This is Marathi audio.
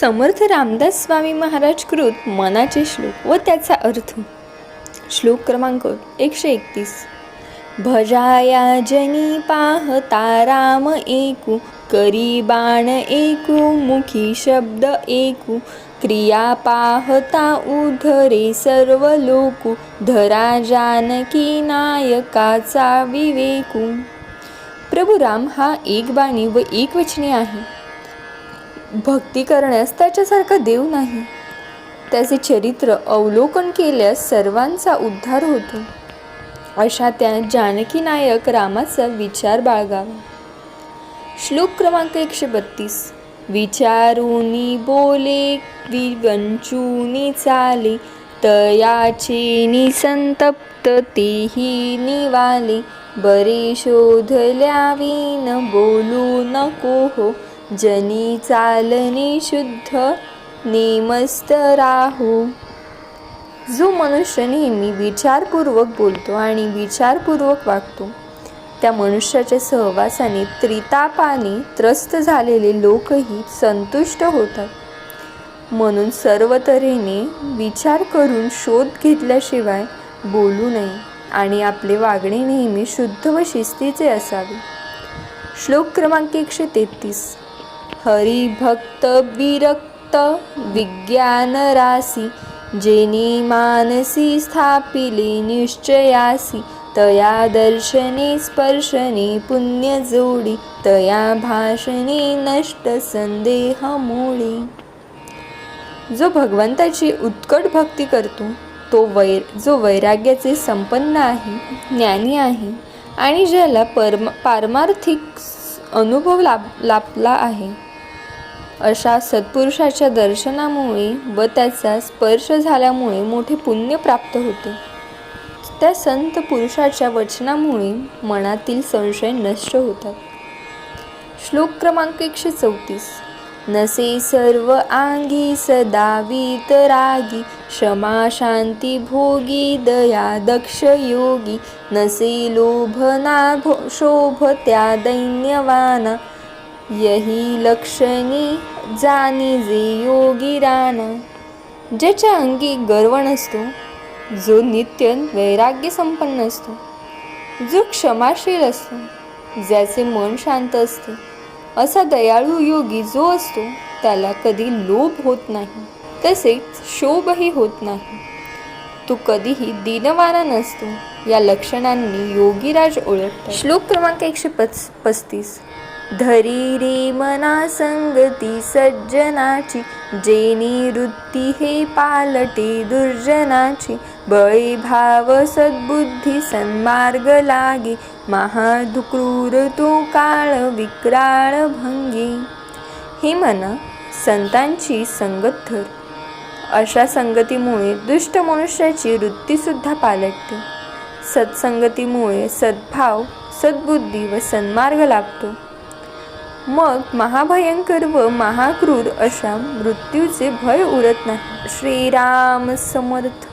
समर्थ रामदास स्वामी महाराज कृत मनाचे श्लोक व त्याचा अर्थ. श्लोक क्रमांक एकशे एकतीस. भजाया जनी पाहता राम एकू करी बाण एकू मुखी शब्द एकू क्रिया पाहता उधरे सर्व लोकू धरा जानकी नायकाचा विवेकू. प्रभू राम हा एक बाणी व एक वचने आहे. भक्ती करण्यास त्याच्यासारखा देव नाही. त्याचे चरित्र अवलोकन केल्यास सर्वांचा उद्धार होतो. अशा त्या जानकी नायक रामाचा विचार बाळगावा. श्लोक क्रमांक एकशे बत्तीस. विचारूनी बोले विवंचूनी चाले तयाचे निसंतप्त तेही निवाले. बरे शोधल्या विन बोलू नको हो जनी चालनी शुद्ध नेमस्त राहू. जो मनुष्य नेहमी विचारपूर्वक बोलतो आणि विचारपूर्वक वागतो त्या मनुष्याच्या सहवासाने त्रितापाने त्रस्त झालेले लोकही संतुष्ट होतात. म्हणून सर्व तऱ्हेने विचार करून शोध घेतल्याशिवाय बोलू नये आणि आपले वागणे नेहमी शुद्ध व शिस्तीचे असावे. श्लोक क्रमांक एकशे तेहतीस. हरिभक्त विरक्त विज्ञान रासी जेनी मानसी स्थापिले निश्चयासी तया दर्शने स्पर्शने पुण्य जोडी तया भाषणे नष्ट संदेह मोडी जो भगवंताची उत्कट भक्ती करतो तो वैर जो वैराग्याचे संपन्न आहे ज्ञानी आहे आणि ज्याला परम पारमार्थिक अनुभव लाभ लाभला आहे अशा सत्पुरुषाच्या दर्शनामुळे व त्याचा स्पर्श झाल्यामुळे मोठे पुण्य प्राप्त होते. त्या संत पुरुषाच्या वचनामुळे मनातील संशय नष्ट होतात. श्लोक क्रमांक एकशे चौतीस. नसे सर्व आंगी सदा रागी क्षमा शांती भोगी दया दक्ष योगी नसे लोभ ना शोभ त्या दैन्यवाना यही लक्षणी जाणी जे योगी रान. ज्याच्या अंगी गर्व नसतो जो नित्य वैराग्य संपन्न असतो जो क्षमाशील असतो ज्याचे मन शांत असते असा दयाळू योगी जो असतो त्याला कधी लोभ होत नाही तसेच शोभही होत नाही. तो कधीही दिनवारा नसतो या लक्षणांनी योगीराज ओळखतो श्लोक क्रमांक एकशे पच पस्तीस. धरी रे मना संगती सज्जनाची जेनी वृत्ती हे पालटे दुर्जनाची. बळी भाव सद्बुद्धी सन्मार्ग लागे महादुक्रूर तो काळ विक्राळ भंगी. हे मन संतांची संगत धर अशा संगतीमुळे दुष्ट मनुष्याची वृत्तीसुद्धा पालटते. सत्संगतीमुळे सद्भाव सद्बुद्धी व सन्मार्ग लाभतो. मग महाभयंकर व महाक्रूर अशा मृत्यूचे भय उरत नाही. श्रीराम समर्थ.